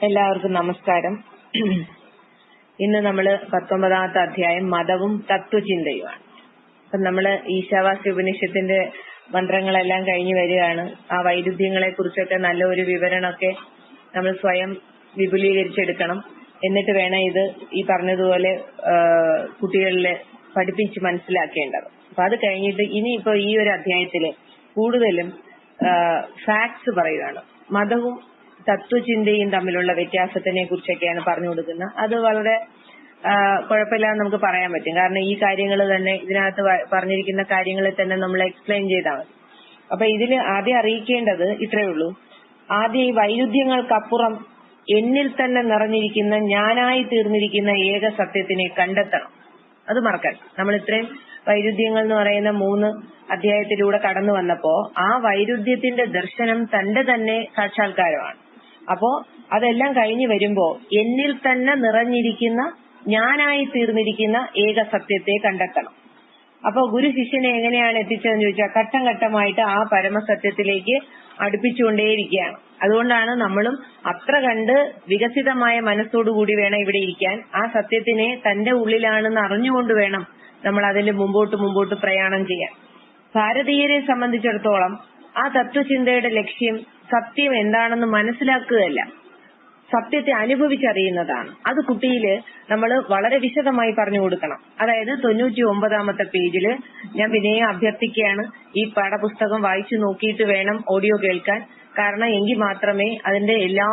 എല്ലാവർക്കും നമസ്കാരം. ഇന്ന് നമ്മൾ പത്തൊമ്പതാമത്തെ അധ്യായം മതവും തത്വചിന്തയുമാണ്. അപ്പൊ നമ്മൾ ഈശാവാസ്യ ഉപനിഷത്തിന്റെ മന്ത്രങ്ങളെല്ലാം കഴിഞ്ഞു വരികയാണ്. ആ വൈരുദ്ധ്യങ്ങളെ കുറിച്ചൊക്കെ നല്ല ഒരു വിവരണമൊക്കെ നമ്മൾ സ്വയം വിപുലീകരിച്ചെടുക്കണം. എന്നിട്ട് വേണം ഇത് ഈ പറഞ്ഞതുപോലെ കുട്ടികളിൽ പഠിപ്പിച്ച് മനസ്സിലാക്കേണ്ടത്. അപ്പൊ അത് കഴിഞ്ഞിട്ട് ഇനിയിപ്പോ ഈ ഒരു അധ്യായത്തിൽ കൂടുതലും ഫാക്ട്സ് പറയുകയാണ്. മതവും തത്വചിന്തയും തമ്മിലുള്ള വ്യത്യാസത്തിനെ കുറിച്ചൊക്കെയാണ് പറഞ്ഞു കൊടുക്കുന്നത്. അത് വളരെ കുഴപ്പമില്ലാതെ നമുക്ക് പറയാൻ പറ്റും. കാരണം ഈ കാര്യങ്ങൾ തന്നെ ഇതിനകത്ത് പറഞ്ഞിരിക്കുന്ന കാര്യങ്ങളെ തന്നെ നമ്മൾ എക്സ്പ്ലെയിൻ ചെയ്താൽ മതി. അപ്പൊ ഇതിൽ ആദ്യം അറിയിക്കേണ്ടത് ഇത്രയേ ഉള്ളൂ. ആദ്യം ഈ വൈരുദ്ധ്യങ്ങൾക്കപ്പുറം എന്നിൽ തന്നെ നിറഞ്ഞിരിക്കുന്ന ഞാനായി തീർന്നിരിക്കുന്ന ഏക സത്യത്തിനെ കണ്ടെത്തണം. അത് മറക്കാൻ നമ്മൾ ഇത്രയും വൈരുദ്ധ്യങ്ങൾ എന്ന് പറയുന്ന മൂന്ന് അധ്യായത്തിലൂടെ കടന്നു വന്നപ്പോ ആ വൈരുദ്ധ്യത്തിന്റെ ദർശനം തന്റെ തന്നെ സാക്ഷാത്കാരമാണ്. അപ്പോ അതെല്ലാം കഴിഞ്ഞു വരുമ്പോ എന്നിൽ തന്നെ നിറഞ്ഞിരിക്കുന്ന ഞാനായി തീർന്നിരിക്കുന്ന ഏക സത്യത്തെ കണ്ടെത്തണം. അപ്പൊ ഗുരു ശിഷ്യനെ എങ്ങനെയാണ് എത്തിച്ചതെന്ന് ചോദിച്ചാൽ ഘട്ടം ഘട്ടമായിട്ട് ആ പരമസത്യത്തിലേക്ക് അടുപ്പിച്ചുകൊണ്ടേയിരിക്കുകയാണ്. അതുകൊണ്ടാണ് നമ്മളും അത്ര കണ്ട് വികസിതമായ മനസ്സോടുകൂടി വേണം ഇവിടെ ഇരിക്കാൻ. ആ സത്യത്തിനെ തന്റെ ഉള്ളിലാണെന്ന് അറിഞ്ഞുകൊണ്ട് വേണം നമ്മൾ അതിൽ മുമ്പോട്ട് മുമ്പോട്ട് പ്രയാണം ചെയ്യാൻ. ഭാരതീയരെ സംബന്ധിച്ചിടത്തോളം ആ തത്വചിന്തയുടെ ലക്ഷ്യം സത്യം എന്താണെന്ന് മനസ്സിലാക്കുകയല്ല. സത്യത്തെ അനുഭവിച്ചറിയുന്നതാണ്. അത് കുട്ടിയിൽ നമ്മൾ വളരെ വിശദമായി പറഞ്ഞു കൊടുക്കണം. അതായത് തൊണ്ണൂറ്റി ഒമ്പതാമത്തെ പേജിൽ ഞാൻ വിനയം അഭ്യർത്ഥിക്കുകയാണ് ഈ പാഠപുസ്തകം വായിച്ചു നോക്കിയിട്ട് വേണം ഓഡിയോ കേൾക്കാൻ. കാരണം എങ്കിൽ മാത്രമേ അതിന്റെ എല്ലാ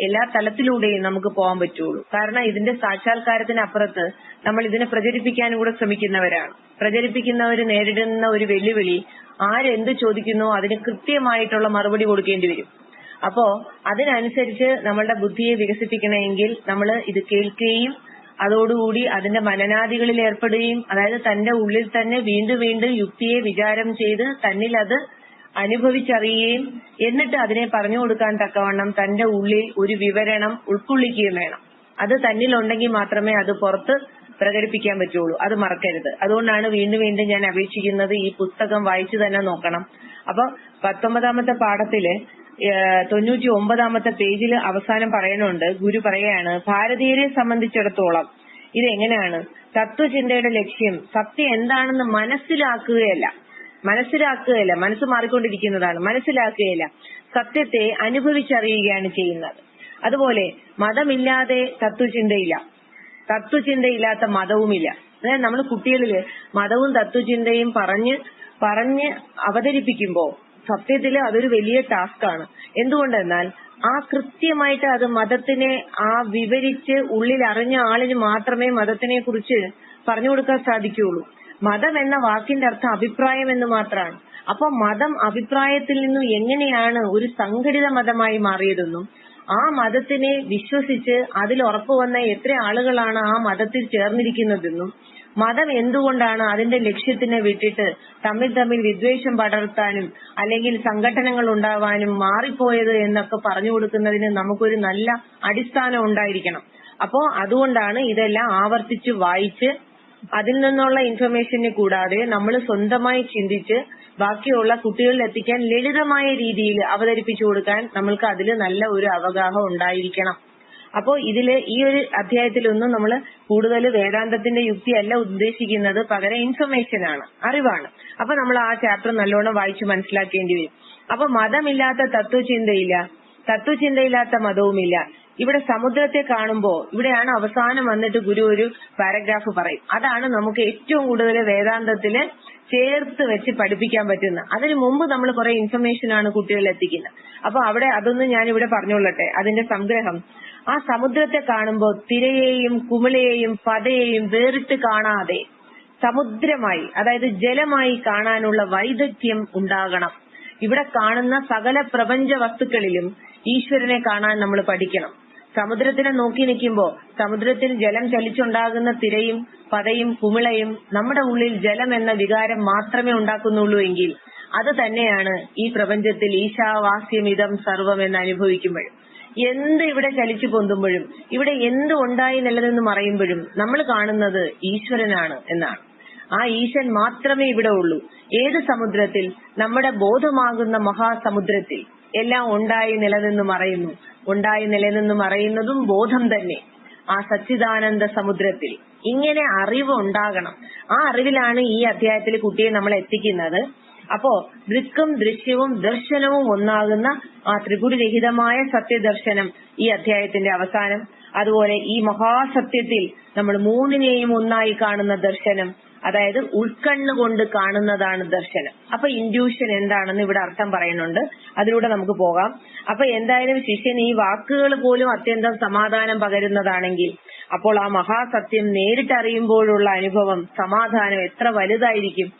എല്ലാ തലത്തിലൂടെയും നമുക്ക് പോകാൻ പറ്റുള്ളൂ. കാരണം ഇതിന്റെ സാക്ഷാത്കാരത്തിനപ്പുറത്ത് നമ്മൾ ഇതിനെ പ്രചരിപ്പിക്കാനും കൂടെ ശ്രമിക്കുന്നവരാണ്. പ്രചരിപ്പിക്കുന്നവർ നേരിടുന്ന ഒരു വെല്ലുവിളി ആരെന്ത് ചോദിക്കുന്നു അതിന് കൃത്യമായിട്ടുള്ള മറുപടി കൊടുക്കേണ്ടി വരും. അപ്പോ അതിനനുസരിച്ച് നമ്മളുടെ ബുദ്ധിയെ വികസിപ്പിക്കണമെങ്കിൽ നമ്മൾ ഇത് കേൾക്കുകയും അതോടുകൂടി അതിന്റെ മനനാദികളിൽ ഏർപ്പെടുകയും അതായത് തന്റെ ഉള്ളിൽ തന്നെ വീണ്ടും വീണ്ടും യുക്തിയെ വിചാരം ചെയ്ത് തന്നിൽ അത് അനുഭവിച്ചറിയുകയും എന്നിട്ട് അതിനെ പറഞ്ഞു കൊടുക്കാൻ തക്കവണ്ണം തന്റെ ഉള്ളിൽ ഒരു വിവരണം ഉൾക്കൊള്ളിക്കുകയും വേണം. അത് തന്നിലുണ്ടെങ്കിൽ മാത്രമേ അത് പുറത്ത് പ്രകടിപ്പിക്കാൻ പറ്റുള്ളൂ. അത് മറക്കരുത്. അതുകൊണ്ടാണ് വീണ്ടും വീണ്ടും ഞാൻ അപേക്ഷിക്കുന്നത് ഈ പുസ്തകം വായിച്ചു തന്നെ നോക്കണം. അപ്പൊ പത്തൊമ്പതാമത്തെ പാഠത്തിൽ തൊണ്ണൂറ്റി ഒമ്പതാമത്തെ പേജിൽ അവസാനം പറയുന്നുണ്ട്. ഗുരു പറയാണ് ഭാരതീയരെ സംബന്ധിച്ചിടത്തോളം ഇതെങ്ങനെയാണ് തത്വചിന്തയുടെ ലക്ഷ്യം സത്യം എന്താണെന്ന് മനസ്സിലാക്കുകയല്ല. മനസ്സിലാക്കുകയല്ല. മനസ്സ് മാറിക്കൊണ്ടിരിക്കുന്നതാണ്. മനസ്സിലാക്കുകയല്ല. സത്യത്തെ അനുഭവിച്ചറിയുകയാണ് ചെയ്യുന്നത്. അതുപോലെ മതമില്ലാതെ തത്വചിന്തയില്ല. തത്വചിന്തയില്ലാത്ത മതവുമില്ല. അതായത് നമ്മൾ കുട്ടികളിൽ മതവും തത്വചിന്തയും പറഞ്ഞ് പറഞ്ഞ് അവതരിപ്പിക്കുമ്പോൾ സത്യത്തിൽ അതൊരു വലിയ ടാസ്കാണ് എന്തുകൊണ്ടെന്നാൽ ആ കൃത്യമായിട്ട് അത് മതത്തിനെ ആ വിവരിച്ച് ഉള്ളിൽ അറിഞ്ഞ ആളിന് മാത്രമേ മതത്തിനെ കുറിച്ച് പറഞ്ഞു കൊടുക്കാൻ സാധിക്കുകയുള്ളൂ. മതം എന്ന വാക്കിന്റെ അർത്ഥം അഭിപ്രായം എന്ന് മാത്രമാണ്. അപ്പൊ മതം അഭിപ്രായത്തിൽ നിന്നും എങ്ങനെയാണ് ഒരു സംഘടിത മതമായി മാറിയതെന്നും ആ മതത്തിനെ വിശ്വസിച്ച് അതിൽ ഉറപ്പുവന്ന എത്ര ആളുകളാണ് ആ മതത്തിൽ ചേർന്നിരിക്കുന്നതെന്നും മതം എന്തുകൊണ്ടാണ് അതിന്റെ ലക്ഷ്യത്തിനെ വിട്ടിട്ട് തമ്മിൽ തമ്മിൽ വിദ്വേഷം പടർത്താനും അല്ലെങ്കിൽ സംഘടനകൾ ഉണ്ടാവാനും മാറിപ്പോയത് എന്നൊക്കെ പറഞ്ഞു കൊടുക്കുന്നതിന് നമുക്കൊരു നല്ല അടിസ്ഥാനം ഉണ്ടായിരിക്കണം. അപ്പോ അതുകൊണ്ടാണ് ഇതെല്ലാം ആവർത്തിച്ച് വായിച്ച് അതിൽ നിന്നുള്ള ഇൻഫർമേഷനെ കൂടാതെ നമ്മൾ സ്വന്തമായി ചിന്തിച്ച് ബാക്കിയുള്ള കുട്ടികളിൽ എത്തിക്കാൻ ലളിതമായ രീതിയിൽ അവതരിപ്പിച്ചു കൊടുക്കാൻ നമ്മൾക്ക് അതിൽ നല്ല ഒരു അവഗാഹം ഉണ്ടായിരിക്കണം. അപ്പോ ഇതിൽ ഈ ഒരു അധ്യായത്തിലൊന്നും നമ്മൾ കൂടുതൽ വേദാന്തത്തിന്റെ യുക്തിയല്ല ഉദ്ദേശിക്കുന്നത്. പകരം ഇൻഫർമേഷൻ ആണ് അറിവാണ്. അപ്പൊ നമ്മൾ ആ ചാപ്റ്റർ നല്ലോണം വായിച്ചു മനസ്സിലാക്കേണ്ടി വരും. അപ്പൊ മതമില്ലാത്ത തത്വചിന്തയില്ല തത്വചിന്തയില്ലാത്ത മതവുമില്ല. ഇവിടെ സമുദ്രത്തെ കാണുമ്പോ ഇവിടെയാണ് അവസാനം വന്നിട്ട് ഗുരു ഒരു പാരഗ്രാഫ് പറയും. അതാണ് നമുക്ക് ഏറ്റവും കൂടുതൽ വേദാന്തത്തിൽ ചേർത്ത് വെച്ച് പഠിപ്പിക്കാൻ പറ്റുന്ന. അതിനു മുമ്പ് നമ്മൾ കുറെ ഇൻഫർമേഷൻ ആണ് കുട്ടികളിൽ എത്തിക്കുന്നത്. അപ്പൊ അവിടെ അതൊന്നും ഞാൻ ഇവിടെ പറഞ്ഞുകൊള്ളട്ടെ. അതിന്റെ സംഗ്രഹം. ആ സമുദ്രത്തെ കാണുമ്പോൾ തിരയെയും കുമിളയെയും പതയെയും വേറിട്ട് കാണാതെ സമുദ്രമായി അതായത് ജലമായി കാണാനുള്ള വൈദഗ്ധ്യം ഉണ്ടാകണം. ഇവിടെ കാണുന്ന സകല പ്രപഞ്ച വസ്തുക്കളിലും ഈശ്വരനെ കാണാൻ നമ്മൾ പഠിക്കണം. സമുദ്രത്തിനെ നോക്കി നിൽക്കുമ്പോൾ സമുദ്രത്തിൽ ജലം ചലിച്ചുണ്ടാകുന്ന തിരയും പതയും കുമിളയും നമ്മുടെ ഉള്ളിൽ ജലം എന്ന വികാരം മാത്രമേ ഉണ്ടാക്കുന്നുള്ളൂ എങ്കിൽ അത് തന്നെയാണ് ഈ പ്രപഞ്ചത്തിൽ ഈശാവാസ്യമിതം സർവം എന്ന് അനുഭവിക്കുമ്പോഴും. എന്ത് ഇവിടെ ചലിച്ചു പൊന്തുമ്പോഴും ഇവിടെ എന്ത് ഉണ്ടായി നല്ലതെന്ന് മറയുമ്പോഴും നമ്മൾ കാണുന്നത് ഈശ്വരനാണ് എന്നാണ്. ആ ഈശൻ മാത്രമേ ഇവിടെ ഉള്ളൂ. ഏത് സമുദ്രത്തിൽ? നമ്മുടെ ബോധമാകുന്ന മഹാസമുദ്രത്തിൽ എല്ലാം ഉണ്ടായി നിലനിന്ന് മറയുന്നു. ഉണ്ടായി നിലനിന്ന് മറയുന്നതും ബോധം തന്നെ. ആ സച്ചിദാനന്ദ സമുദ്രത്തിൽ ഇങ്ങനെ അറിവ് ഉണ്ടാകണം. ആ അറിവിലാണ് ഈ അധ്യായത്തിൽ കുട്ടിയെ നമ്മൾ എത്തിക്കുന്നത്. അപ്പോ ദൃക്കും ദൃശ്യവും ദർശനവും ഒന്നാകുന്ന ആ ത്രിപുരരഹിതമായ സത്യദർശനം ഈ അധ്യായത്തിന്റെ അവസാനം. അതുപോലെ ഈ മഹാസത്യത്തിൽ നമ്മൾ മൂന്നിനെയും ഒന്നായി കാണുന്ന ദർശനം അതായത് ഉൾക്കണ്ണുകൊണ്ട് കാണുന്നതാണ് ദർശനം. അപ്പൊ ഇൻഡ്യൂഷൻ എന്താണെന്ന് ഇവിടെ അർത്ഥം പറയുന്നുണ്ട്. അതിലൂടെ നമുക്ക് പോകാം. അപ്പൊ എന്തായാലും ശിഷ്യൻ ഈ വാക്കുകൾ പോലും അത്യന്തം സമാധാനം പകരുന്നതാണെങ്കിൽ അപ്പോൾ ആ മഹാസത്യം നേരിട്ടറിയുമ്പോഴുള്ള അനുഭവം സമാധാനം എത്ര വലുതായിരിക്കും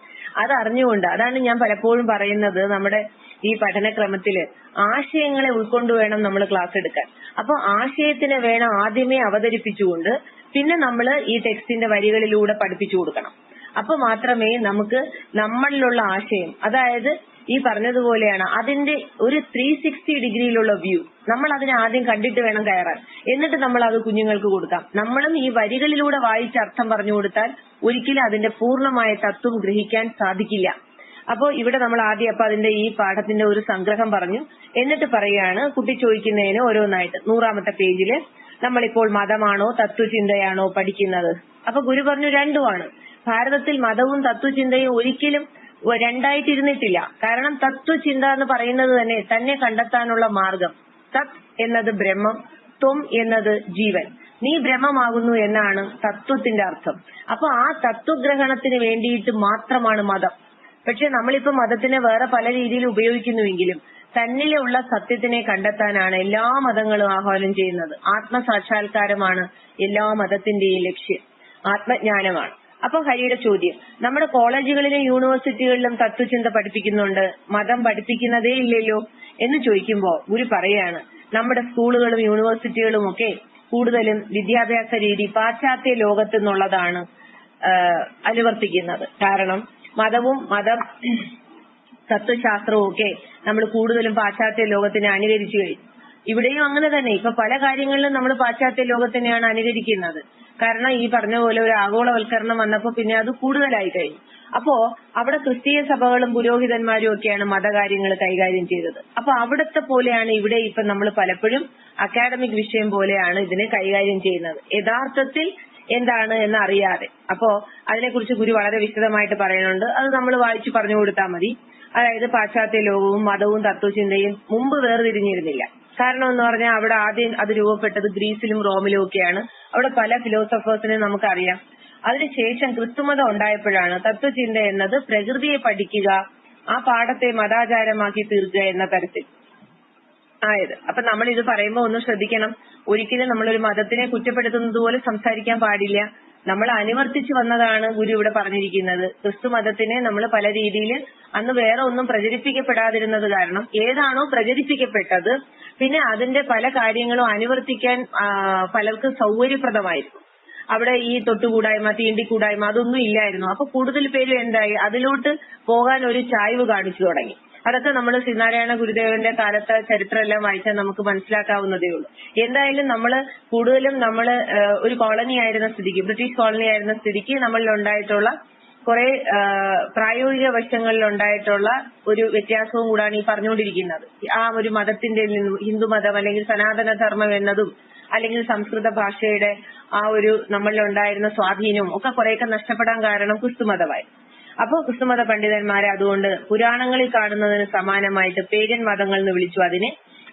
അത് അറിഞ്ഞുകൊണ്ട് അതാണ് ഞാൻ പലപ്പോഴും പറയുന്നത് നമ്മുടെ ഈ പഠനക്രമത്തിൽ ആശയങ്ങളെ ഉൾക്കൊണ്ട് വേണം നമ്മൾ ക്ലാസ് എടുക്കാൻ. അപ്പൊ ആശയത്തിനെ വേണം ആദ്യമേ അവതരിപ്പിച്ചുകൊണ്ട് പിന്നെ നമ്മൾ ഈ ടെക്സ്റ്റിന്റെ വരികളിലൂടെ പഠിപ്പിച്ചു കൊടുക്കണം. അപ്പൊ മാത്രമേ നമുക്ക് നമ്മളിലുള്ള ആശയം അതായത് ഈ പറഞ്ഞതുപോലെയാണ് അതിന്റെ ഒരു ത്രീ സിക്സ്റ്റി ഡിഗ്രിയിലുള്ള വ്യൂ നമ്മൾ അതിനെ ആദ്യം കണ്ടിട്ട് വേണം കയറാൻ. എന്നിട്ട് നമ്മൾ അത് കുഞ്ഞുങ്ങൾക്ക് കൊടുക്കാം. നമ്മളും ഈ വരികളിലൂടെ വായിച്ച് അർത്ഥം പറഞ്ഞു കൊടുത്താൽ ഒരിക്കലും അതിന്റെ പൂർണമായ തത്വം ഗ്രഹിക്കാൻ സാധിക്കില്ല. അപ്പോ ഇവിടെ നമ്മൾ ആദ്യം അപ്പൊ അതിന്റെ ഈ പാഠത്തിന്റെ ഒരു സംഗ്രഹം പറഞ്ഞു. എന്നിട്ട് പറയുകയാണ് കുട്ടി ചോദിക്കുന്നതിന് ഓരോന്നായിട്ട്. നൂറാമത്തെ പേജിൽ നമ്മളിപ്പോൾ മതമാണോ തത്വചിന്തയാണോ പഠിക്കുന്നത്? അപ്പൊ ഗുരു പറഞ്ഞു രണ്ടുമാണ്. ഭാരതത്തിൽ മതവും തത്വചിന്തയും ഒരിക്കലും രണ്ടായിട്ടിരുന്നിട്ടില്ല. കാരണം തത്വചിന്ത എന്ന് പറയുന്നത് തന്നെ തന്നെ കണ്ടെത്താനുള്ള മാർഗം. തത് എന്നത് ബ്രഹ്മം ത്വം എന്നത് ജീവൻ. നീ ബ്രഹ്മമാകുന്നു എന്നാണ് തത്വത്തിന്റെ അർത്ഥം. അപ്പൊ ആ തത്വഗ്രഹണത്തിന് വേണ്ടിയിട്ട് മാത്രമാണ് മതം. പക്ഷെ നമ്മളിപ്പോ മതത്തിനെ വേറെ പല രീതിയിൽ ഉപയോഗിക്കുന്നുവെങ്കിലും തന്നിലുള്ള സത്യത്തിനെ കണ്ടെത്താനാണ് എല്ലാ മതങ്ങളും ആഹ്വാനം ചെയ്യുന്നത്. ആത്മസാക്ഷാത്കാരമാണ് എല്ലാ മതത്തിന്റെയും ലക്ഷ്യം. ആത്മജ്ഞാനമാണ്. അപ്പൊ ഹരിയുടെ ചോദ്യം. നമ്മുടെ കോളേജുകളിലും യൂണിവേഴ്സിറ്റികളിലും തത്വചിന്ത പഠിപ്പിക്കുന്നുണ്ട്. മതം പഠിപ്പിക്കുന്നതേ ഇല്ലല്ലോ എന്ന് ചോദിക്കുമ്പോൾ ഗുരു പറയാണ് നമ്മുടെ സ്കൂളുകളും യൂണിവേഴ്സിറ്റികളും ഒക്കെ കൂടുതലും വിദ്യാഭ്യാസ രീതി പാശ്ചാത്യ ലോകത്തു നിന്നുള്ളതാണ് അനുവർത്തിക്കുന്നത്. കാരണം മതവും മതം തത്വശാസ്ത്രവും ഒക്കെ നമ്മൾ കൂടുതലും പാശ്ചാത്യ ലോകത്തിനെ അനുകരിച്ചു കഴിഞ്ഞു. ഇവിടെയും അങ്ങനെ തന്നെ. ഇപ്പൊ പല കാര്യങ്ങളിലും നമ്മൾ പാശ്ചാത്യ ലോകത്തിനെയാണ് അനുകരിക്കുന്നത്. കാരണം ഈ പറഞ്ഞ പോലെ ഒരു ആഗോളവൽക്കരണം വന്നപ്പോ പിന്നെ അത് കൂടുതലായി കഴിഞ്ഞു. അപ്പോ അവിടെ ക്രിസ്തീയ സഭകളും പുരോഹിതന്മാരും ഒക്കെയാണ് മതകാര്യങ്ങൾ കൈകാര്യം ചെയ്തത്. അപ്പൊ അവിടത്തെ പോലെയാണ് ഇവിടെ ഇപ്പൊ നമ്മൾ പലപ്പോഴും അക്കാഡമിക് വിഷയം പോലെയാണ് ഇതിനെ കൈകാര്യം ചെയ്യുന്നത്. യഥാർത്ഥത്തിൽ എന്താണ് എന്ന് അറിയാതെ അപ്പോ അതിനെക്കുറിച്ച് ഗുരു വളരെ വിശദമായിട്ട് പറയുന്നുണ്ട് അത് നമ്മൾ വായിച്ചു പറഞ്ഞു കൊടുത്താൽ മതി. അതായത് പാശ്ചാത്യ ലോകവും മതവും തത്വചിന്തയും മുമ്പ് വേർതിരിഞ്ഞിരുന്നില്ല. കാരണം എന്ന് പറഞ്ഞാൽ അവിടെ ആദ്യം അത് രൂപപ്പെട്ടത് ഗ്രീസിലും റോമിലും ഒക്കെയാണ്. അവിടെ പല ഫിലോസഫേഴ്സിനെ നമുക്കറിയാം. അതിനുശേഷം കൃത്രിമത ഉണ്ടായപ്പോഴാണ് തത്വചിന്ത എന്നത് പ്രകൃതിയെ പഠിക്കുക ആ പാഠത്തെ മതാചാരമാക്കി തീർക്കുക എന്ന തരത്തിൽ ആയത്. അപ്പൊ നമ്മൾ ഇത് പറയുമ്പോൾ ഒന്ന് ശ്രദ്ധിക്കണം. ഒരിക്കലും നമ്മളൊരു മതത്തിനെ കുറ്റപ്പെടുത്തുന്നത് പോലെ സംസാരിക്കാൻ പാടില്ല. നമ്മൾ അനുവർത്തിച്ചു വന്നതാണ് ഗുരു ഇവിടെ പറഞ്ഞിരിക്കുന്നത്. ക്രിസ്തു മതത്തിനെ നമ്മൾ പല രീതിയിൽ അന്ന് വേറെ ഒന്നും പ്രചരിപ്പിക്കപ്പെടാതിരുന്നത് കാരണം ഏതാണോ പ്രചരിപ്പിക്കപ്പെട്ടത് പിന്നെ അതിന്റെ പല കാര്യങ്ങളും അനുവർത്തിക്കാൻ പലർക്കും സൗകര്യപ്രദമായിരുന്നു. അവിടെ ഈ തൊട്ടുകൂടായ്മ തീണ്ടിക്കൂടായ്മ അതൊന്നും ഇല്ലായിരുന്നു. അപ്പൊ കൂടുതൽ പേരും എന്തായി? അതിലോട്ട് പോകാൻ ഒരു ചായ്വ് കാണിച്ചു തുടങ്ങി. അതൊക്കെ നമ്മൾ ശ്രീനാരായണ ഗുരുദേവന്റെ കാലത്തെ ചരിത്രം എല്ലാം വായിച്ചാൽ നമുക്ക് മനസ്സിലാക്കാവുന്നതേ ഉള്ളൂ. എന്തായാലും നമ്മൾ കൂടുതലും നമ്മൾ ഒരു കോളനി ആയിരുന്ന സ്ഥിതിക്ക് ബ്രിട്ടീഷ് കോളനി ആയിരുന്ന സ്ഥിതിക്ക് നമ്മളിൽ ഉണ്ടായിട്ടുള്ള കുറെ പ്രായോഗിക വശങ്ങളിൽ ഉണ്ടായിട്ടുള്ള ഒരു വ്യത്യാസവും കൂടാണ് ഈ പറഞ്ഞുകൊണ്ടിരിക്കുന്നത്. ആ ഒരു മതത്തിന്റെ നിന്നും ഹിന്ദു മതം അല്ലെങ്കിൽ സനാതന ധർമ്മം എന്നതും അല്ലെങ്കിൽ സംസ്കൃത ഭാഷയുടെ ആ ഒരു നമ്മളിലുണ്ടായിരുന്ന സ്വാധീനവും ഒക്കെ കുറെയൊക്കെ നഷ്ടപ്പെടാൻ കാരണം ക്രിസ്തുമതമായി അപ്പോ ക്രിസ്തുമത പണ്ഡിതന്മാരെ അതുകൊണ്ട് പുരാണങ്ങളിൽ കാണുന്നതിന് സമാനമായിട്ട് പേഗൻ മതങ്ങൾ എന്ന് വിളിച്ചു അതിനെ.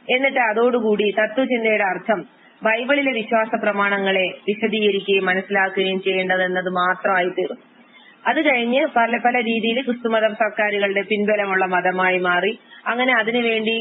എന്നിട്ട് അതോടുകൂടി തത്വചിന്തയുടെ അർത്ഥം ബൈബിളിലെ വിശ്വാസ പ്രമാണങ്ങളെ വിശദീകരിക്കുകയും മനസ്സിലാക്കുകയും ചെയ്യേണ്ടതെന്നത് മാത്രമായി തീർന്നു അത് കഴിഞ്ഞ് പല പല രീതിയിൽ ക്രിസ്തുമതം സർക്കാരുകളുടെ പിൻബലമുള്ള മതമായി മാറി. അങ്ങനെ അതിനുവേണ്ടി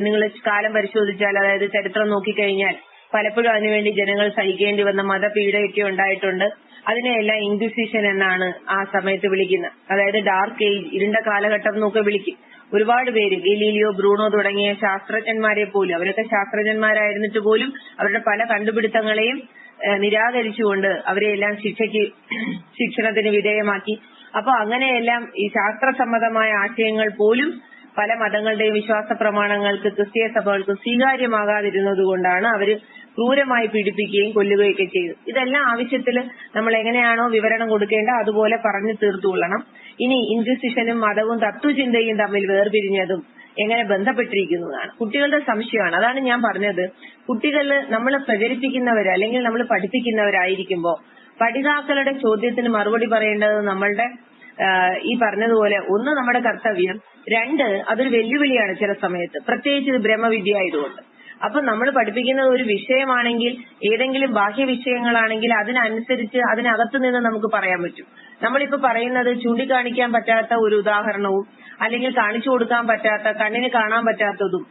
നിങ്ങൾ കാലം പരിശോധിച്ചാൽ അതായത് ചരിത്രം നോക്കിക്കഴിഞ്ഞാൽ പലപ്പോഴും അതിനുവേണ്ടി ജനങ്ങൾ സഹിക്കേണ്ടി വന്ന മതപീഡയൊക്കെ ഉണ്ടായിട്ടുണ്ട്. അതിനെയെല്ലാം ഇൻക്വിസിഷൻ എന്നാണ് ആ സമയത്ത് വിളിക്കുന്നത്. അതായത് ഡാർക്ക് ഏജ് ഇരുണ്ട കാലഘട്ടം എന്നൊക്കെ വിളിക്കും. ഒരുപാട് പേര് ഗലീലിയോ ബ്രൂണോ തുടങ്ങിയ ശാസ്ത്രജ്ഞന്മാരെ പോലും അവരൊക്കെ ശാസ്ത്രജ്ഞന്മാരായിരുന്നിട്ട് പോലും അവരുടെ പല കണ്ടുപിടുത്തങ്ങളെയും നിരാകരിച്ചുകൊണ്ട് അവരെയെല്ലാം ശിക്ഷയ്ക്ക് ശിക്ഷണത്തിന് വിധേയമാക്കി. അപ്പൊ അങ്ങനെയെല്ലാം ഈ ശാസ്ത്രസമ്മതമായ ആശയങ്ങൾ പോലും പല മതങ്ങളുടെയും വിശ്വാസ പ്രമാണങ്ങൾക്ക് ക്രിസ്തീയ സഭകൾക്ക് സ്വീകാര്യമാകാതിരുന്നത് കൊണ്ടാണ് അവർ ക്രൂരമായി പീഡിപ്പിക്കുകയും കൊല്ലുകയൊക്കെ ചെയ്തു. ഇതെല്ലാം ആവശ്യത്തിൽ നമ്മൾ എങ്ങനെയാണോ വിവരണം കൊടുക്കേണ്ട അതുപോലെ പറഞ്ഞു തീർത്തുകൊള്ളണം. ഇനി ഇൻക്വിസിഷനും മതവും തത്വചിന്തയും തമ്മിൽ വേർപിരിഞ്ഞതും എങ്ങനെ ബന്ധപ്പെട്ടിരിക്കുന്നതാണ്? കുട്ടികളുടെ സംശയമാണ്. അതാണ് ഞാൻ പറഞ്ഞത്. കുട്ടികൾ നമ്മൾ പ്രചരിപ്പിക്കുന്നവർ അല്ലെങ്കിൽ നമ്മൾ പഠിപ്പിക്കുന്നവരായിരിക്കുമ്പോൾ പഠിതാക്കളുടെ ചോദ്യത്തിന് മറുപടി പറയേണ്ടത് നമ്മളുടെ ഈ പറഞ്ഞതുപോലെ ഒന്ന് നമ്മുടെ കർത്തവ്യം രണ്ട് അതൊരു വെല്ലുവിളിയാണ് ചില സമയത്ത്. പ്രത്യേകിച്ച് ഇത് ബ്രഹ്മവിദ്യ ആയതുകൊണ്ട്. അപ്പൊ നമ്മൾ പഠിപ്പിക്കുന്നത് ഒരു വിഷയമാണെങ്കിൽ ഏതെങ്കിലും ബാഹ്യ വിഷയങ്ങളാണെങ്കിൽ അതിനനുസരിച്ച് അതിനകത്ത് നിന്ന് നമുക്ക് പറയാൻ പറ്റും. നമ്മളിപ്പോ പറയുന്നത് ചൂണ്ടിക്കാണിക്കാൻ പറ്റാത്ത ഒരു ഉദാഹരണവും അല്ലെങ്കിൽ കാണിച്ചു കൊടുക്കാൻ പറ്റാത്ത കണ്ണിന് കാണാൻ പറ്റാത്തതും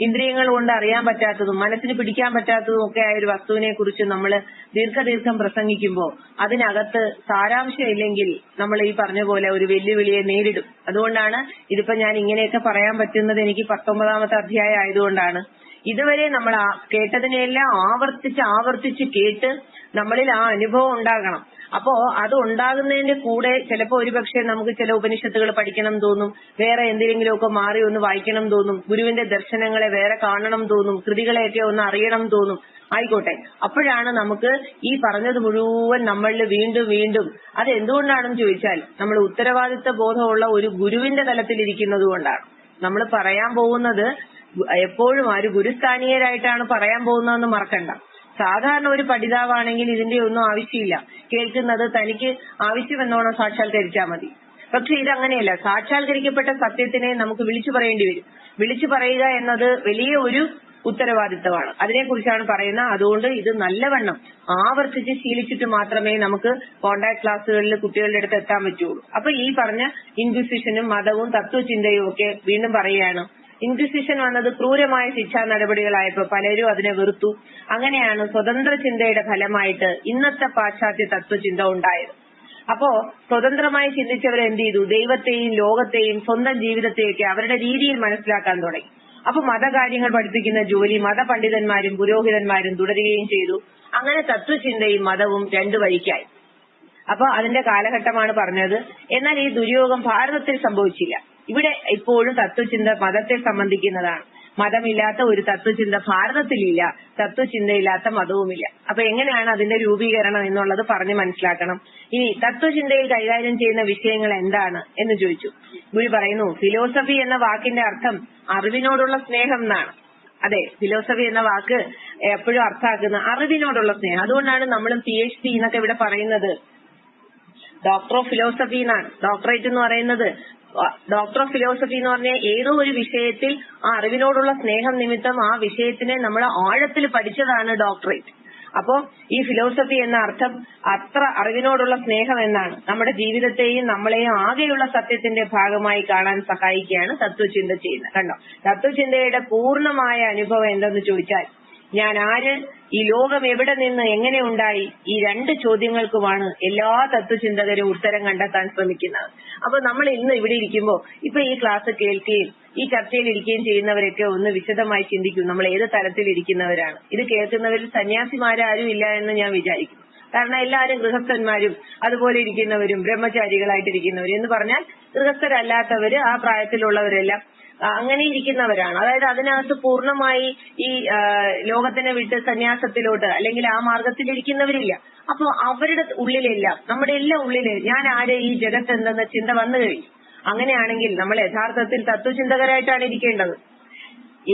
ഇന്ദ്രിയങ്ങൾ കൊണ്ട് അറിയാൻ പറ്റാത്തതും മനസ്സിന് പിടിക്കാൻ പറ്റാത്തതും ഒക്കെ ആയ ഒരു വസ്തുവിനെ കുറിച്ച് നമ്മൾ ദീർഘദീർഘം പ്രസംഗിക്കുമ്പോൾ അതിനകത്ത് സാരാംശം ഇല്ലെങ്കിൽ നമ്മൾ ഈ പറഞ്ഞ പോലെ ഒരു വെല്ലുവിളിയെ നേരിടും. അതുകൊണ്ടാണ് ഇതിപ്പോ ഞാൻ ഇങ്ങനെയൊക്കെ പറയാൻ പറ്റുന്നത് എനിക്ക് പത്തൊമ്പതാമത്തെ അധ്യായം ആയതുകൊണ്ടാണ്. ഇതുവരെ നമ്മൾ കേട്ടതിനെല്ലാം ആവർത്തിച്ച് ആവർത്തിച്ച് കേട്ട് നമ്മളിൽ ആ അനുഭവം ഉണ്ടാകണം. അപ്പോ അത് ഉണ്ടാകുന്നതിന്റെ കൂടെ ചിലപ്പോ ഒരുപക്ഷെ നമുക്ക് ചില ഉപനിഷത്തുകൾ പഠിക്കണം തോന്നും വേറെ എന്തെങ്കിലുമൊക്കെ മാറി ഒന്ന് വായിക്കണം തോന്നും ഗുരുവിന്റെ ദർശനങ്ങളെ വേറെ കാണണം തോന്നും കൃതികളെയൊക്കെ ഒന്ന് അറിയണം തോന്നും. ആയിക്കോട്ടെ. അപ്പോഴാണ് നമുക്ക് ഈ പറഞ്ഞത് മുഴുവൻ നമ്മളിൽ വീണ്ടും വീണ്ടും. അത് എന്തുകൊണ്ടാണെന്ന് ചോദിച്ചാൽ നമ്മൾ ഉത്തരവാദിത്ത ബോധമുള്ള ഒരു ഗുരുവിന്റെ തലത്തിൽ ഇരിക്കുന്നത് കൊണ്ടാണ്. നമ്മൾ പറയാൻ പോകുന്നത് എപ്പോഴും ആ ഒരു ഗുരുസ്ഥാനീയരായിട്ടാണ് പറയാൻ പോകുന്നതെന്ന് മറക്കണ്ട. സാധാരണ ഒരു പഠിതാവാണെങ്കിൽ ഇതിന്റെ ഒന്നും ആവശ്യമില്ല. കേൾക്കുന്നത് തനിക്ക് ആവശ്യമെന്നോണം സാക്ഷാത്കരിച്ചാൽ മതി. പക്ഷെ ഇതങ്ങനെയല്ല. സാക്ഷാത്കരിക്കപ്പെട്ട സത്യത്തിനെ നമുക്ക് വിളിച്ചു പറയേണ്ടി വരും. വിളിച്ചു പറയുക എന്നത് വലിയ ഒരു ഉത്തരവാദിത്തമാണ്. അതിനെക്കുറിച്ചാണ് പറയുന്നത്. അതുകൊണ്ട് ഇത് നല്ലവണ്ണം ആവർത്തിച്ച് ശീലിച്ചിട്ട് മാത്രമേ നമുക്ക് കോണ്ടാക്ട് ക്ലാസ്സുകളിൽ കുട്ടികളുടെ അടുത്ത് എത്താൻ പറ്റുള്ളൂ. അപ്പൊ ഈ പറഞ്ഞ ഇൻക്വിസിഷനും മതവും തത്വചിന്തയും ഒക്കെ വീണ്ടും പറയുകയാണ് ഇൻക്വിസിഷൻ വന്നത് ക്രൂരമായ ശിക്ഷാ നടപടികളായപ്പോൾ പലരും അതിനെ വെറുത്തു. അങ്ങനെയാണ് സ്വതന്ത്ര ചിന്തയുടെ ഫലമായിട്ട് ഇന്നത്തെ പാശ്ചാത്യ തത്വചിന്ത ഉണ്ടായത്. അപ്പോ സ്വതന്ത്രമായി ചിന്തിച്ചവർ എന്ത് ചെയ്തു? ദൈവത്തെയും ലോകത്തെയും സ്വന്തം ജീവിതത്തെയൊക്കെ അവരുടെ രീതിയിൽ മനസ്സിലാക്കാൻ തുടങ്ങി. അപ്പൊ മതകാര്യങ്ങൾ പഠിപ്പിക്കുന്ന ജോലി മതപണ്ഡിതന്മാരും പുരോഹിതന്മാരും തുടരുകയും ചെയ്തു. അങ്ങനെ തത്വചിന്തയും മതവും രണ്ടു വഴിക്കായി. അപ്പൊ അതിന്റെ കാലഘട്ടമാണ് പറഞ്ഞത്. എന്നാൽ ഈ ദുര്യോഗം ഭാരതത്തിൽ സംഭവിച്ചില്ല. ഇവിടെ ഇപ്പോഴും തത്വചിന്ത മതത്തെ സംബന്ധിക്കുന്നതാണ്. മതമില്ലാത്ത ഒരു തത്വചിന്ത ഭാരതത്തിലില്ല. തത്വചിന്തയില്ലാത്ത മതവുമില്ല. അപ്പൊ എങ്ങനെയാണ് അതിന്റെ രൂപീകരണം എന്നുള്ളത് പറഞ്ഞ് മനസ്സിലാക്കണം. ഇനി തത്വചിന്തയിൽ കൈകാര്യം ചെയ്യുന്ന വിഷയങ്ങൾ എന്താണ് എന്ന് ചോദിച്ചു. ഗുരു പറയുന്നു ഫിലോസഫി എന്ന വാക്കിന്റെ അർത്ഥം അറിവിനോടുള്ള സ്നേഹം എന്നാണ്. അതെ ഫിലോസഫി എന്ന വാക്ക് എപ്പോഴും അർത്ഥാക്കുന്ന അറിവിനോടുള്ള സ്നേഹം. അതുകൊണ്ടാണ് നമ്മളും പി എച്ച് ഡി എന്നൊക്കെ ഇവിടെ പറയുന്നത്. ഡോക്ടർ ഓഫ് ഫിലോസഫി എന്നാണ്. ഡോക്ടറേറ്റ് എന്ന് പറയുന്നത് ഡോക്ടർ ഓഫ് ഫിലോസഫി എന്ന് പറഞ്ഞാൽ ഏതോ ഒരു വിഷയത്തിൽ ആ അറിവിനോടുള്ള സ്നേഹം നിമിത്തം ആ വിഷയത്തിനെ നമ്മൾ ആഴത്തിൽ പഠിച്ചതാണ് ഡോക്ടറേറ്റ് അപ്പോ ഈ ഫിലോസഫി എന്ന അർത്ഥം അത്ര അറിവിനോടുള്ള സ്നേഹം എന്നാണ്. നമ്മുടെ ജീവിതത്തെയും നമ്മളെയും ആകെയുള്ള സത്യത്തിന്റെ ഭാഗമായി കാണാൻ സഹായിക്കുകയാണ് തത്വചിന്ത ചെയ്യുന്നത്. കണ്ടോ? തത്വചിന്തയുടെ പൂർണമായ അനുഭവം എന്തെന്ന് ചോദിച്ചാൽ ഞാൻ ആര് ഈ ലോകം എവിടെ നിന്ന് എങ്ങനെ ഉണ്ടായി? ഈ രണ്ട് ചോദ്യങ്ങൾക്കുമാണ് എല്ലാ തത്വചിന്തകരും ഉത്തരം കണ്ടെത്താൻ ശ്രമിക്കുന്നത്. അപ്പൊ നമ്മൾ ഇന്ന് ഇവിടെ ഇരിക്കുമ്പോൾ ഇപ്പൊ ഈ ക്ലാസ് കേൾക്കുകയും ഈ ചർച്ചയിൽ ഇരിക്കുകയും ചെയ്യുന്നവരൊക്കെ ഒന്ന് വിശദമായി ചിന്തിക്കും. നമ്മൾ ഏത് തലത്തിൽ ഇരിക്കുന്നവരാണ്? ഇത് കേൾക്കുന്നവരിൽ സന്യാസിമാരാരും ഇല്ല എന്ന് ഞാൻ വിചാരിക്കുന്നു. കാരണം എല്ലാവരും ഗൃഹസ്ഥന്മാരും അതുപോലെ ഇരിക്കുന്നവരും ബ്രഹ്മചാരികളായിട്ടിരിക്കുന്നവരും എന്ന് പറഞ്ഞാൽ ഗൃഹസ്ഥരല്ലാത്തവര് ആ പ്രായത്തിലുള്ളവരെല്ലാം അങ്ങനെ ഇരിക്കുന്നവരാണ്. അതായത് അതിനകത്ത് പൂർണമായി ഈ ലോകത്തിനെ വിട്ട് സന്യാസത്തിലോട്ട് അല്ലെങ്കിൽ ആ മാർഗത്തിൽ ഇരിക്കുന്നവരില്ല അപ്പൊ അവരുടെ ഉള്ളിലെല്ലാം നമ്മുടെ എല്ലാ ഉള്ളിൽ ഞാൻ ആരെ ഈ ജഗത്ത് എന്തെന്ന ചിന്ത വന്നു കഴിഞ്ഞു. അങ്ങനെയാണെങ്കിൽ നമ്മൾ യഥാർത്ഥത്തിൽ തത്വചിന്തകരായിട്ടാണ് ഇരിക്കേണ്ടത്.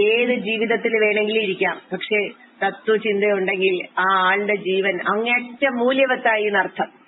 ഏത് ജീവിതത്തിൽ വേണമെങ്കിലും ഇരിക്കാം. പക്ഷേ തത്വചിന്തയുണ്ടെങ്കിൽ ആ ആളുടെ ജീവൻ അങ്ങേറ്റ മൂല്യവത്തായി എന്നർത്ഥം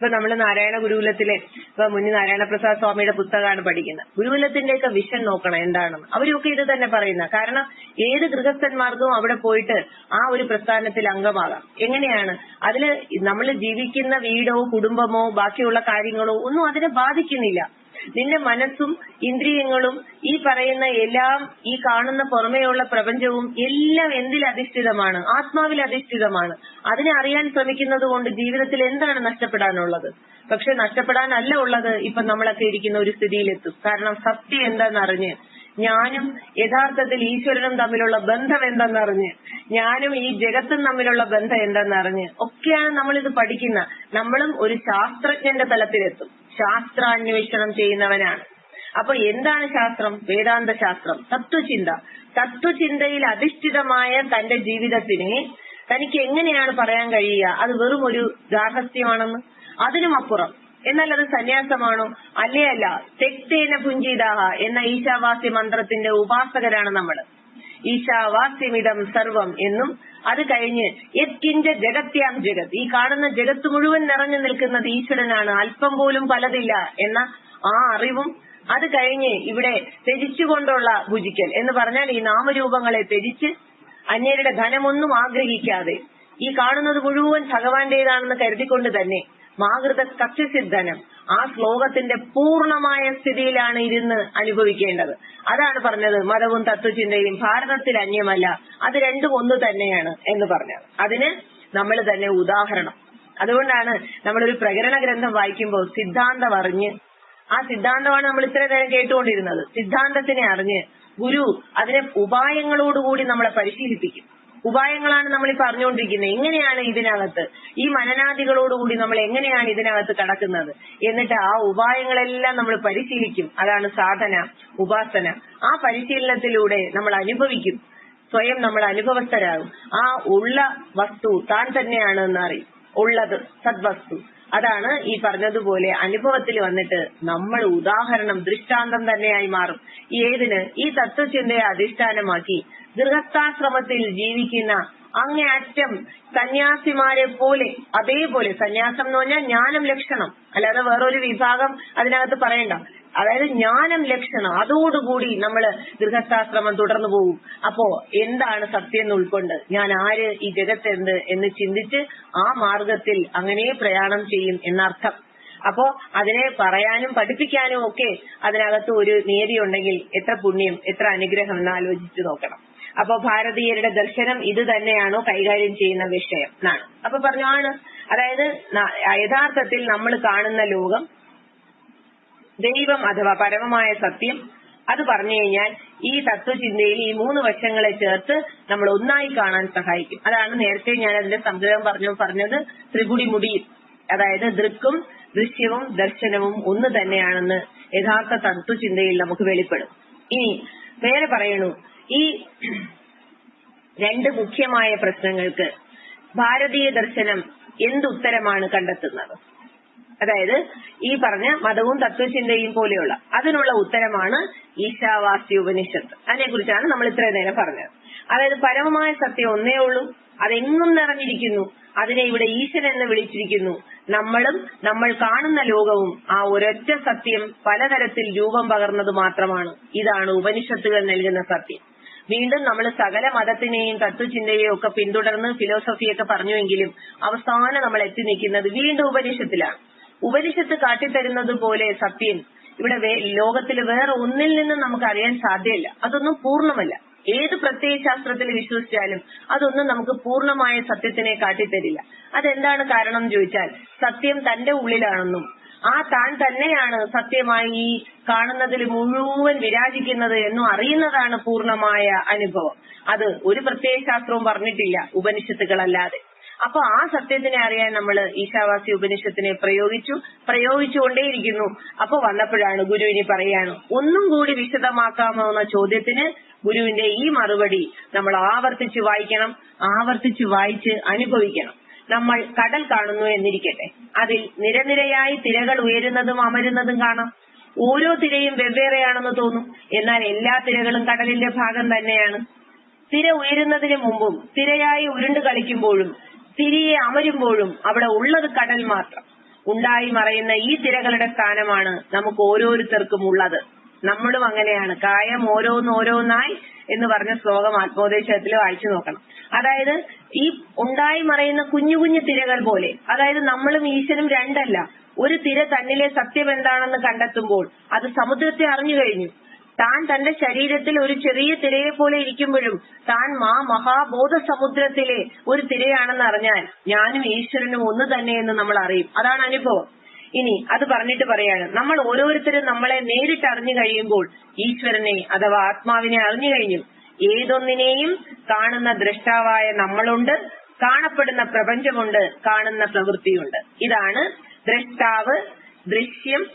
ഇപ്പൊ നമ്മൾ നാരായണ ഗുരുകുലത്തിലെ ഇപ്പൊ മുന്നി നാരായണ പ്രസാദ് സ്വാമിയുടെ പുസ്തകമാണ് പഠിക്കുന്നത്. ഗുരുകുലത്തിന്റെയൊക്കെ വിഷൻ നോക്കണം എന്താണെന്ന്. അവരൊക്കെ ഇത് തന്നെ പറയുന്ന. കാരണം ഏത് ഗൃഹസ്ഥന്മാർക്കും അവിടെ പോയിട്ട് ആ ഒരു പ്രസ്ഥാനത്തിൽ അംഗമാകാം. എങ്ങനെയാണ്? അതിൽ നമ്മൾ ജീവിക്കുന്ന വീടോ കുടുംബമോ ബാക്കിയുള്ള കാര്യങ്ങളോ ഒന്നും അതിനെ ബാധിക്കുന്നില്ല. നിന്റെ മനസ്സും ഇന്ദ്രിയങ്ങളും ഈ പറയുന്ന എല്ലാം ഈ കാണുന്ന പുറമേയുള്ള പ്രപഞ്ചവും എല്ലാം എന്തിൽ അധിഷ്ഠിതമാണ്? ആത്മാവിൽ അധിഷ്ഠിതമാണ്. അതിനെ അറിയാൻ ശ്രമിക്കുന്നത് കൊണ്ട് ജീവിതത്തിൽ എന്താണ് നഷ്ടപ്പെടാനുള്ളത്? പക്ഷെ നഷ്ടപ്പെടാനല്ല ഉള്ളത് ഇപ്പൊ നമ്മളൊക്കെ ഇരിക്കുന്ന ഒരു സ്ഥിതിയിലെത്തും. കാരണം സത്യം എന്താണെന്നറിഞ്ഞ് ഞാനും യഥാർത്ഥത്തിൽ ഈശ്വരനും തമ്മിലുള്ള ബന്ധം എന്തെന്നറിഞ്ഞ് ഞാനും ഈ ജഗത്തും തമ്മിലുള്ള ബന്ധം എന്തെന്നറിഞ്ഞ് ഒക്കെയാണ് നമ്മൾ ഇത് പഠിക്കുന്ന. നമ്മളും ഒരു ശാസ്ത്രജ്ഞന്റെ തലത്തിലെത്തും. ശാസ്ത്രാന്വേഷണം ചെയ്യുന്നവനാണ്. അപ്പൊ എന്താണ് ശാസ്ത്രം? വേദാന്ത ശാസ്ത്രം. തത്വചിന്ത. തത്വചിന്തയിൽ അധിഷ്ഠിതമായ തന്റെ ജീവിതത്തിനെ തനിക്ക് എങ്ങനെയാണ് പറയാൻ കഴിയുക? അത് വെറും ഒരു ഗാർഹസ്ഥ്യമാണെന്ന്? അതിനുമപ്പുറം എന്നാൽ അത് സന്യാസമാണോ? അല്ലേ അല്ല. തെക്തേന പുഞ്ചിതാഹ എന്ന ഈശാവാസ്യ മന്ത്രത്തിന്റെ ഉപാസകരാണ് നമ്മൾ ഈശാവാസ്യമിതം സർവം എന്നും അത് കഴിഞ്ഞ് യത്കിഞ്ച ജഗത്യാം ജഗത്. ഈ കാണുന്ന ജഗത്ത് മുഴുവൻ നിറഞ്ഞു നിൽക്കുന്നത് ഈശ്വരനാണ്. അല്പം പോലും പലതില്ല എന്ന ആ അറിവും അത് കഴിഞ്ഞ് ഇവിടെ ത്യജിച്ചുകൊണ്ടുള്ള ഭുജിക്കൽ എന്ന് പറഞ്ഞാൽ ഈ നാമരൂപങ്ങളെ ത്യജിച്ച് അന്യരുടെ ധനമൊന്നും ആഗ്രഹിക്കാതെ ഈ കാണുന്നത് മുഴുവൻ ഭഗവാന്റേതാണെന്ന് കരുതിക്കൊണ്ട് തന്നെ മാകൃത കക്ഷ്യസിദ്ധനം ആ ശ്ലോകത്തിന്റെ പൂർണമായ സ്ഥിതിയിലാണ് ഇരുന്ന് അനുഭവിക്കേണ്ടത്. അതാണ് പറഞ്ഞത് മതവും തത്വചിന്തയും ഭാരതത്തിൽ അന്യമല്ല അത് രണ്ടും ഒന്ന് തന്നെയാണ് എന്ന് പറഞ്ഞത്. അതിന് നമ്മൾ തന്നെ ഉദാഹരണം. അതുകൊണ്ടാണ് നമ്മളൊരു പ്രകരണ ഗ്രന്ഥം വായിക്കുമ്പോൾ സിദ്ധാന്തം അറിഞ്ഞ് ആ സിദ്ധാന്തമാണ് നമ്മൾ ഇത്ര നേരം കേട്ടുകൊണ്ടിരുന്നത്. സിദ്ധാന്തത്തിനെ അറിഞ്ഞ് ഗുരു അതിനെ ഉപായങ്ങളോടുകൂടി നമ്മളെ പരിശീലിപ്പിക്കും. ഉപായങ്ങളാണ് നമ്മൾ ഈ പറഞ്ഞുകൊണ്ടിരിക്കുന്നത്. എങ്ങനെയാണ് ഇതിനകത്ത്. ഈ മനനാദികളോടുകൂടി നമ്മൾ എങ്ങനെയാണ് ഇതിനകത്ത് കടക്കുന്നത്? എന്നിട്ട് ആ ഉപായങ്ങളെല്ലാം നമ്മൾ പരിശീലിക്കും. അതാണ് സാധന ഉപാസന. ആ പരിശീലനത്തിലൂടെ നമ്മൾ അനുഭവിക്കും. സ്വയം നമ്മൾ അനുഭവസ്ഥരാകും. ആ ഉള്ള വസ്തു താൻ തന്നെയാണ് എന്നറിയും ഉള്ളത് സദ്വസ്തു. അതാണ് ഈ പറഞ്ഞതുപോലെ അനുഭവത്തിൽ വന്നിട്ട് നമ്മൾ ഉദാഹരണം ദൃഷ്ടാന്തം തന്നെയായി മാറും. ഈ ഏതിന്? ഈ തത്വചിന്തയെ അധിഷ്ഠാനമാക്കി ഗൃഹസ്ഥാശ്രമത്തിൽ ജീവിക്കുന്ന അങ്ങേയറ്റം സന്യാസിമാരെ പോലെ അതേപോലെ സന്യാസം എന്ന് പറഞ്ഞാൽ ജ്ഞാനം ലക്ഷണം. അല്ലാതെ വേറൊരു വിഭാഗം അതിനകത്ത് പറയണ്ട. അതായത് ജ്ഞാനം ലക്ഷണം. അതോടുകൂടി നമ്മൾ ഗൃഹസ്ഥാശ്രമം തുടർന്നു പോകും. അപ്പോ എന്താണ് സത്യം എന്ന് ഉൾക്കൊണ്ട് ഞാൻ ആര് ഈ ജഗത്ത് എന്ത് എന്ന് ചിന്തിച്ച് ആ മാർഗത്തിൽ അങ്ങനെ പ്രയാണം ചെയ്യും എന്നർത്ഥം. അപ്പോ അതിനെ പറയാനും പഠിപ്പിക്കാനും ഒക്കെ അതിനകത്ത് ഒരു നീതി ഉണ്ടെങ്കിൽ എത്ര പുണ്യം എത്ര അനുഗ്രഹം എന്ന് ആലോചിച്ചു നോക്കണം. അപ്പൊ ഭാരതീയരുടെ ദർശനം ഇത് തന്നെയാണോ കൈകാര്യം ചെയ്യുന്ന വിഷയം എന്നാണ്. അപ്പൊ പറഞ്ഞാണ് അതായത് യഥാർത്ഥത്തിൽ നമ്മൾ കാണുന്ന ലോകം ദൈവം അഥവാ പരമമായ സത്യം. അത് പറഞ്ഞു കഴിഞ്ഞാൽ ഈ തത്വചിന്തയിൽ ഈ മൂന്ന് വശങ്ങളെ ചേർത്ത് നമ്മൾ ഒന്നായി കാണാൻ സഹായിക്കും. അതാണ് നേരത്തെ ഞാൻ അതിന്റെ സംഗ്രഹം പറഞ്ഞു പറഞ്ഞത് ത്രിപുടി മുടിയും അതായത് ദൃക്കും ദൃശ്യവും ദർശനവും ഒന്ന് തന്നെയാണെന്ന് യഥാർത്ഥ തത്വചിന്തയിൽ നമുക്ക് വെളിപ്പെടും. ഇനി വേറെ പറയണു. ഈ രണ്ട് മുഖ്യമായ പ്രശ്നങ്ങൾക്ക് ഭാരതീയ ദർശനം എന്തുത്തരമാണ് കണ്ടെത്തുന്നത്? അതായത് ഈ പറഞ്ഞ മതവും തത്വചിന്തയും പോലെയുള്ള അതിനുള്ള ഉത്തരമാണ് ഈശാവാസ്യ ഉപനിഷത്ത്. അതിനെ കുറിച്ചാണ് നമ്മൾ ഇത്രയും നേരം പറഞ്ഞത്. അതായത് പരമമായ സത്യം ഒന്നേ ഉള്ളൂ. അതെങ്ങും നിറഞ്ഞിരിക്കുന്നു. അതിനെ ഇവിടെ ഈശ്വരൻ എന്ന് വിളിച്ചിരിക്കുന്നു. നമ്മളും നമ്മൾ കാണുന്ന ലോകവും ആ ഒരൊറ്റ സത്യം പലതരത്തിൽ രൂപം പകർന്നത് മാത്രമാണ്. ഇതാണ് ഉപനിഷത്തുകൾ നൽകുന്ന സത്യം. വീണ്ടും നമ്മൾ സകല മതത്തിനെയും തത്വചിന്തയെയും ഒക്കെ പിന്തുടർന്ന് ഫിലോസഫിയൊക്കെ പറഞ്ഞുവെങ്കിലും അവസാനം നമ്മൾ എത്തി നിൽക്കുന്നത് വീണ്ടും ഉപനിഷത്തിലാണ്. ഉപനിഷത്ത് കാട്ടിത്തരുന്നത് പോലെ സത്യം ഇവിടെ ലോകത്തിൽ വേറെ ഒന്നിൽ നിന്നും നമുക്ക് അറിയാൻ സാധ്യമല്ല അതൊന്നും പൂർണമല്ല. ഏത് പ്രത്യയശാസ്ത്രത്തിൽ വിശ്വസിച്ചാലും അതൊന്നും നമുക്ക് പൂർണമായ സത്യത്തിനെ കാട്ടിത്തരില്ല. അതെന്താണ് കാരണം ചോദിച്ചാൽ സത്യം തന്റെ ഉള്ളിലാണെന്നും ആ താൻ തന്നെയാണ് സത്യമായി ഈ കാണുന്നതിൽ മുഴുവൻ വിരാജിക്കുന്നത് എന്നും അറിയുന്നതാണ് പൂർണമായ അനുഭവം. അത് ഒരു പ്രത്യയശാസ്ത്രവും പറഞ്ഞിട്ടില്ല ഉപനിഷത്തുകളല്ലാതെ. അപ്പൊ ആ സത്യത്തിനെ അറിയാൻ നമ്മൾ ഈശാവാസി ഉപനിഷത്തിനെ പ്രയോഗിച്ചു പ്രയോഗിച്ചുകൊണ്ടേയിരിക്കുന്നു. അപ്പൊ വന്നപ്പോഴാണ് ഗുരു ഇനി പറയാണ് ഒന്നും കൂടി വിശദമാക്കാമോ എന്ന ചോദ്യത്തിന് ഗുരുവിന്റെ ഈ മറുപടി നമ്മൾ ആവർത്തിച്ച് വായിക്കണം ആവർത്തിച്ച് വായിച്ച് അനുഭവിക്കണം. നമ്മൾ കടൽ കാണുന്നു എന്നിരിക്കട്ടെ. അതിൽ നിരനിരയായി തിരകൾ ഉയരുന്നതും അമരുന്നതും കാണാം. ഓരോ തിരയും വെവ്വേറെയാണെന്ന് തോന്നും. എന്നാൽ എല്ലാ തിരകളും കടലിന്റെ ഭാഗം തന്നെയാണ്. തിര ഉയരുന്നതിന് മുമ്പും തിരയായി ഉരുണ്ട് കളിക്കുമ്പോഴും തിരിയെ അമരുമ്പോഴും അവിടെ ഉള്ളത് കടൽ മാത്രം. ഉണ്ടായി മറയുന്ന ഈ തിരകളുടെ സ്ഥാനമാണ് നമുക്ക് ഓരോരുത്തർക്കും ഉള്ളത്. നമ്മളും അങ്ങനെയാണ്. കായം ഓരോന്നോരോന്നായി എന്ന് പറഞ്ഞ ശ്ലോകം ആത്മോദേശത്തിൽ വായിച്ചു നോക്കണം. അതായത് ഈ ഉണ്ടായി മറയുന്ന കുഞ്ഞു കുഞ്ഞു തിരകൾ പോലെ അതായത് നമ്മളും ഈശ്വരും രണ്ടല്ല. ഒരു തിര തന്നിലെ സത്യം എന്താണെന്ന് കണ്ടെത്തുമ്പോൾ അത് സമുദ്രത്തെ അറിഞ്ഞു കഴിഞ്ഞു. താൻ തന്റെ ശരീരത്തിൽ ഒരു ചെറിയ തിരയെ പോലെ ഇരിക്കുമ്പോഴും താൻ മാ മഹാബോധ സമുദ്രത്തിലെ ഒരു തിരയാണെന്ന് അറിഞ്ഞാൽ ഞാനും ഈശ്വരനും ഒന്ന് തന്നെയെന്ന് നമ്മൾ അറിയും. അതാണ് അനുഭവം. ഇനി അത് പറഞ്ഞിട്ട് പറയാണ് നമ്മൾ ഓരോരുത്തരും നമ്മളെ നേരിട്ട് അറിഞ്ഞു കഴിയുമ്പോൾ ഈശ്വരനെ അഥവാ ആത്മാവിനെ അറിഞ്ഞു കഴിഞ്ഞു. ഏതൊന്നിനെയും കാണുന്ന ദ്രഷ്ടാവായ നമ്മളുണ്ട് കാണപ്പെടുന്ന പ്രപഞ്ചമുണ്ട് കാണുന്ന പ്രവൃത്തിയുണ്ട് ഇതാണ് ദ്രഷ്ടാവ് ദൃശ്യം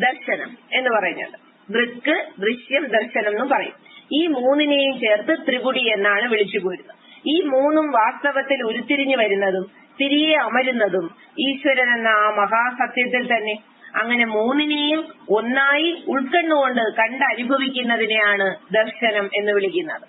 ദർശനം എന്ന് പറയുന്നത്. ദൃക്ക് ദൃശ്യം ദർശനം എന്നും പറയും. ഈ മൂന്നിനെയും ചേർത്ത് ത്രിപുടി എന്നാണ് വിളിച്ചു പോരുന്നത്. ഈ മൂന്നും വാസ്തവത്തിൽ ഉരുത്തിരിഞ്ഞു വരുന്നതും തിരികെ അമരുന്നതും ഈശ്വരൻ എന്ന ആ മഹാസത്യത്തിൽ തന്നെ. അങ്ങനെ മൂന്നിനെയും ഒന്നായി ഉൾക്കണ്ണുകൊണ്ട് കണ്ടനുഭവിക്കുന്നതിനെയാണ് ദർശനം എന്ന് വിളിക്കുന്നത്.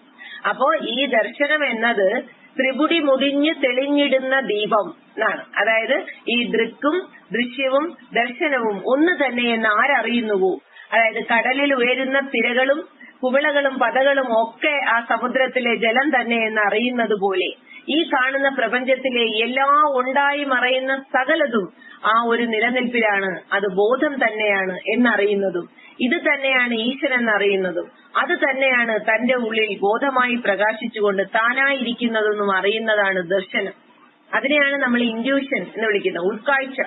അപ്പോ ഈ ദർശനം എന്നത് ത്രിപുടി മുടിഞ്ഞ് തെളിഞ്ഞിടുന്ന ദീപം എന്നാണ്. അതായത് ഈ ദൃക്കും ദൃശ്യവും ദർശനവും ഒന്ന് തന്നെ എന്ന് ആരറിയുന്നുവോ അതായത് കടലിൽ ഉയരുന്ന തിരകളും കുമിളകളും പതകളും ഒക്കെ ആ സമുദ്രത്തിലെ ജലം തന്നെ എന്ന് അറിയുന്നത് പോലെ ഈ കാണുന്ന പ്രപഞ്ചത്തിലെ എല്ലാ ഉണ്ടായി മറയുന്ന സകലതും ആ ഒരു നിലനിൽപ്പിലാണ്. അത് ബോധം തന്നെയാണ് എന്നറിയുന്നതും. ഇത് തന്നെയാണ് ഈശ്വരൻ എന്നറിയുന്നതും. അത് തന്നെയാണ് തന്റെ ഉള്ളിൽ ബോധമായി പ്രകാശിച്ചുകൊണ്ട് താനായിരിക്കുന്നതെന്നും അറിയുന്നതാണ് ദർശനം. അതിനെയാണ് നമ്മൾ ഇൻഡ്യൂഷൻ എന്ന് വിളിക്കുന്നത്. ഉൾക്കാഴ്ച.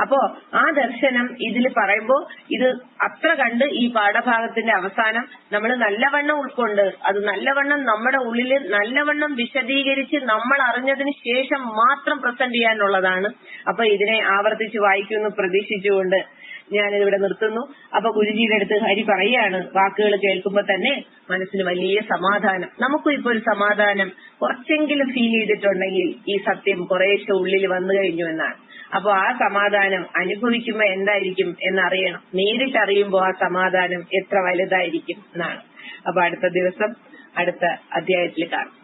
അപ്പോ ആ ദർശനം ഇതിൽ പറയുമ്പോ ഇത് അത്ര കണ്ട് ഈ പാഠഭാഗത്തിന്റെ അവസാനം നമ്മൾ നല്ലവണ്ണം ഉൾക്കൊണ്ട് അത് നല്ലവണ്ണം നമ്മുടെ ഉള്ളിൽ നല്ലവണ്ണം വിശദീകരിച്ച് നമ്മൾ അറിഞ്ഞതിന് ശേഷം മാത്രം പ്രസന്റ് ചെയ്യാനുള്ളതാണ്. അപ്പൊ ഇതിനെ ആവർത്തിച്ച് വായിക്കുമെന്ന് പ്രതീക്ഷിച്ചുകൊണ്ട് ഞാനിതിവിടെ നിർത്തുന്നു. അപ്പൊ ഗുരുജിയുടെ അടുത്ത് ഹരി പറയാണ് വാക്കുകൾ കേൾക്കുമ്പോ തന്നെ മനസ്സിന് വലിയ സമാധാനം. നമുക്കും ഇപ്പൊ ഒരു സമാധാനം കുറച്ചെങ്കിലും ഫീൽ ചെയ്തിട്ടുണ്ടെങ്കിൽ ഈ സത്യം കുറേശ്ശെ ഉള്ളിൽ വന്നു കഴിഞ്ഞു എന്നാണ്. അപ്പൊ ആ സമാധാനം അനുഭവിക്കുമ്പോ എന്തായിരിക്കും എന്നറിയണം. നേരിട്ട് അറിയുമ്പോ ആ സമാധാനം എത്ര വലുതായിരിക്കും എന്നാണ്. അപ്പൊ അടുത്ത ദിവസം അടുത്ത അധ്യായത്തിൽ കാണാം.